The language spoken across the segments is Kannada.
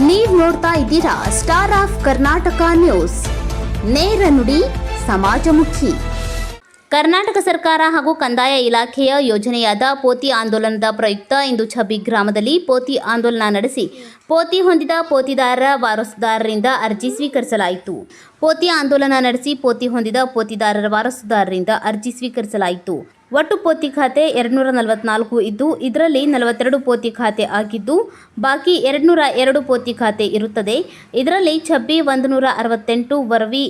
ನೀವು ನೋಡ್ತಾ ಇದ್ದೀರಾ ಸ್ಟಾರ್ ಆಫ್ ಕರ್ನಾಟಕ ನ್ಯೂಸ್ ನೇರ ನುಡಿ, ಸಮಾಜಮುಖಿ. ಕರ್ನಾಟಕ ಸರ್ಕಾರ ಹಾಗೂ ಕಂದಾಯ ಇಲಾಖೆಯ ಯೋಜನೆಯಾದ ಪೋತಿ ಆಂದೋಲನದ ಪ್ರಯುಕ್ತ ಇಂದು ಛಬಿ ಗ್ರಾಮದಲ್ಲಿ ಪೋತಿ ಆಂದೋಲನ ನಡೆಸಿ ಪೋತಿ ಹೊಂದಿದ ಪೋತಿದಾರರ ವಾರಸುದಾರರಿಂದ ಅರ್ಜಿ ಸ್ವೀಕರಿಸಲಾಯಿತು. ಪೋತಿ ಆಂದೋಲನ ನಡೆಸಿ ಪೋತಿ ಹೊಂದಿದ ಪೋತಿದಾರರ ವಾರಸುದಾರರಿಂದ ಅರ್ಜಿ ಸ್ವೀಕರಿಸಲಾಯಿತು. ಒಟ್ಟು ಪೋತಿ ಖಾತೆ ಎರಡುನೂರ ನಲವತ್ನಾಲ್ಕು ಇದ್ದು, ಇದರಲ್ಲಿ ನಲವತ್ತೆರಡು ಪೋತಿ ಖಾತೆ ಆಗಿದ್ದು, ಬಾಕಿ ಎರಡುನೂರ ಎರಡು ಪೋತಿ ಖಾತೆ ಇರುತ್ತದೆ. ಇದರಲ್ಲಿ ಛಬ್ಬಿ ಒಂದು ನೂರ ಅರವತ್ತೆಂಟು ವರವಿ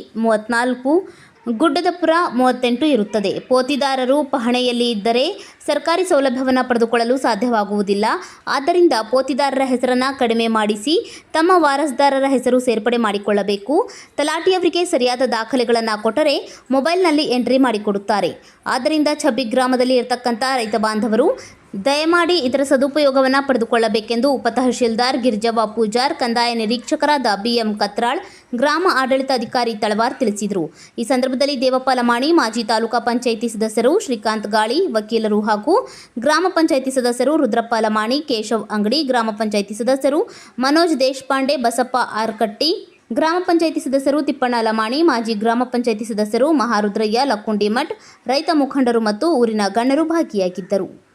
ಗುಡ್ಡದಪುರ ಮೂವತ್ತೆಂಟು ಇರುತ್ತದೆ. ಪೋತಿದಾರರು ಪಹಣೆಯಲ್ಲಿ ಇದ್ದರೆ ಸರ್ಕಾರಿ ಸೌಲಭ್ಯವನ್ನು ಪಡೆದುಕೊಳ್ಳಲು ಸಾಧ್ಯವಾಗುವುದಿಲ್ಲ. ಆದ್ದರಿಂದ ಪೋತಿದಾರರ ಹೆಸರನ್ನು ಕಡಿಮೆ ಮಾಡಿಸಿ ತಮ್ಮ ವಾರಸ್ದಾರರ ಹೆಸರು ಸೇರ್ಪಡೆ ಮಾಡಿಕೊಳ್ಳಬೇಕು. ತಲಾಟಿಯವರಿಗೆ ಸರಿಯಾದ ದಾಖಲೆಗಳನ್ನು ಕೊಟ್ಟರೆ ಮೊಬೈಲ್ನಲ್ಲಿ ಎಂಟ್ರಿ ಮಾಡಿಕೊಡುತ್ತಾರೆ. ಆದ್ದರಿಂದ ಛಬ್ಬಿ ಗ್ರಾಮದಲ್ಲಿ ಇರತಕ್ಕಂಥ ರೈತ ಬಾಂಧವರು ದಯಮಾಡಿ ಇದರ ಸದುಪಯೋಗವನ್ನು ಪಡೆದುಕೊಳ್ಳಬೇಕೆಂದು ಉಪತಹಶೀಲ್ದಾರ್ ಗಿರಿಜವ್ವ ಪೂಜಾರ್, ಕಂದಾಯ ನಿರೀಕ್ಷಕರಾದ ಬಿಎಂ ಕತ್ರಾಳ್, ಗ್ರಾಮ ಆಡಳಿತಾಧಿಕಾರಿ ತಳವಾರ್ ತಿಳಿಸಿದರು. ಈ ಸಂದರ್ಭದಲ್ಲಿ ದೇವಪ್ಪ ಲಮಾಣಿ ಮಾಜಿ ತಾಲೂಕಾ ಪಂಚಾಯಿತಿ ಸದಸ್ಯರು ಶ್ರೀಕಾಂತ್ ಗಾಳಿ, ವಕೀಲರು ಹಾಗೂ ಗ್ರಾಮ ಪಂಚಾಯಿತಿ ಸದಸ್ಯರು ರುದ್ರಪ್ಪ ಲಮಾಣಿ ಕೇಶವ್ ಅಂಗಡಿ, ಗ್ರಾಮ ಪಂಚಾಯಿತಿ ಸದಸ್ಯರು ಮನೋಜ್ ದೇಶಪಾಂಡೆ, ಬಸಪ್ಪ ಆರ್ಕಟ್ಟಿ, ಗ್ರಾಮ ಪಂಚಾಯಿತಿ ಸದಸ್ಯರು ತಿಪ್ಪಣ್ಣ ಲಮಾಣಿ, ಮಾಜಿ ಗ್ರಾಮ ಪಂಚಾಯಿತಿ ಸದಸ್ಯರು ಮಹಾರುದ್ರಯ್ಯ ಲಕ್ಕುಂಡಿಮಠ್, ರೈತ ಮುಖಂಡರು ಮತ್ತು ಊರಿನ ಗಣ್ಯರು ಭಾಗಿಯಾಗಿದ್ದರು.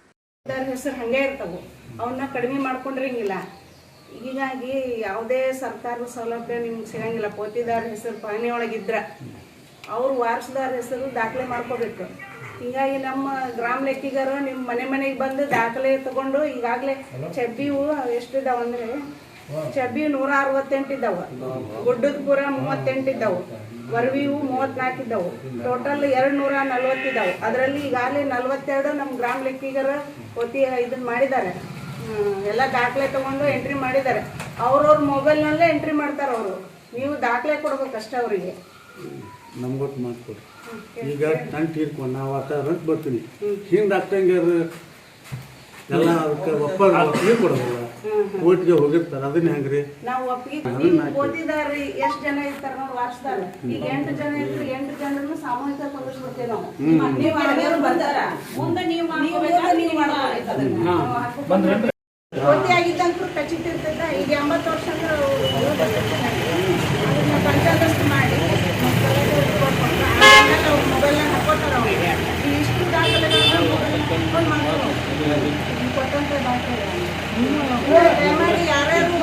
ಹೆಸರು ಹಂಗೆ ಇರ್ತವು. ಅವನ್ನ ಕಡಿಮೆ ಮಾಡ್ಕೊಂಡಿರಂಗಿಲ್ಲ. ಹೀಗಾಗಿ ಯಾವುದೇ ಸರ್ಕಾರದ ಸೌಲಭ್ಯ ನಿಮ್ಗೆ ಸಿಗಂಗಿಲ್ಲ. ಪೋತಿದಾರ ಹೆಸರು ಪಹಣಿ ಒಳಗಿದ್ರ ಅವ್ರು ವಾರಸದಾರ ಹೆಸರು ದಾಖಲೆ ಮಾಡ್ಕೋಬೇಕು. ಹೀಗಾಗಿ ನಮ್ಮ ಗ್ರಾಮ ಲೆಕ್ಕಿಗರು ನಿಮ್ಮ ಮನೆ ಮನೆಗೆ ಬಂದು ದಾಖಲೆ ತಗೊಂಡು ಈಗಾಗಲೇ ಚಬ್ಬಿವು ಎಷ್ಟಿದಾವ ಅಂದ್ರೆ? ಚಬ್ಬಿ ನೂರ ಅರವತ್ತೆಂಟು ಇದ್ದಾವೆ ಗುಡ್ಡದ ಪೂರ ಮೂವತ್ತೆಂಟು ಇದ್ದಾವು ವರವಿವು ಮೂವತ್ನಾಲ್ಕು ಇದ್ದವು. ಟೋಟಲ್ ಎರಡು ನೂರ ನಲ್ವತ್ತಿದ್ದಾವೆ ಅದರಲ್ಲಿ ಈಗಾಗಲೇ ನಲ್ವತ್ತೆರಡು ನಮ್ಮ ಗ್ರಾಮ ಲೆಕ್ಕಿಗರ ಒತ್ತಿ ಇದನ್ನ ಮಾಡಿದ್ದಾರೆ. ಎಲ್ಲ ದಾಖಲೆ ತಗೊಂಡು ಎಂಟ್ರಿ ಮಾಡಿದ್ದಾರೆ. ಅವ್ರವ್ರ ಮೊಬೈಲ್ನಲ್ಲೇ ಎಂಟ್ರಿ ಮಾಡ್ತಾರೆ ಅವರು. ನೀವು ದಾಖಲೆ ಕೊಡ್ಬೇಕಷ್ಟೇ ಅವರಿಗೆ. ನಮ್ಗೊಟ್ಟು ಮಾಡ್ಕೊಡಿ. ಈಗ ಟನ್ ತೀರ್ಕೊಂಡು ನಾವು ವಾತಾವರಣಕ್ಕೆ ಬರ್ತೀನಿ. ಹಿಂದೆ ಆಗ್ತಂಗಾರ ಎಲ್ಲ ಅದಕ್ಕೆ ಒಪ್ಪ ಕೊಡೋದಿಲ್ಲ ಕೋರ್ಟ್ಗೆ ಹೋಗಿರ್ತಾರೆ ಅದನ್ನ ಹೆಂಗ್ರಿ? ನಾವು ಒಪ್ಪಿಗೆ ಓದಿದಾರ ಎಷ್ಟು ಜನ ಇರ್ತಾರ ನೋಡಿ ಈಗ ಎಂಟು ಜನ ಇದ್ರು ಎಂಟು ಜನರನ್ನು ಸಾಮೂಹಿಕ ಕುಂದಿಸ್ಬಿಡ್ತೀವಿ ನಾವು. ಬರ್ತಾರ. ಮುಂದೆ ನೀವು ಮಾಡ್ಕೋಬೇಕಾದ್ರೆ ನೀವು ಮಾಡ್ಕೊಬೇಕು ಖಚಿತ ಈಗ ಎಂಬತ್ತು ವರ್ಷ ಅಂದ್ರೆ ಅದನ್ನ ಪಂಚಾಂಗಸ್ತು ಮಾಡಿ ಆಮೇಲೆ ಅವ್ರು ಮೊಬೈಲ್ನಾಗ ಹಾಕೋತಾರ ಅವ್ರಿಗೆ ಈ ಇಷ್ಟು ದಾಖಲೆಗಳನ್ನ ಮೊಬೈಲ್ ಮಾಡ್ತಾರೆ ಕೊಟ್ಟಂತ ದಾಖಲೆ ದಯಮಾಡಿ ಯಾರ್ಯಾರು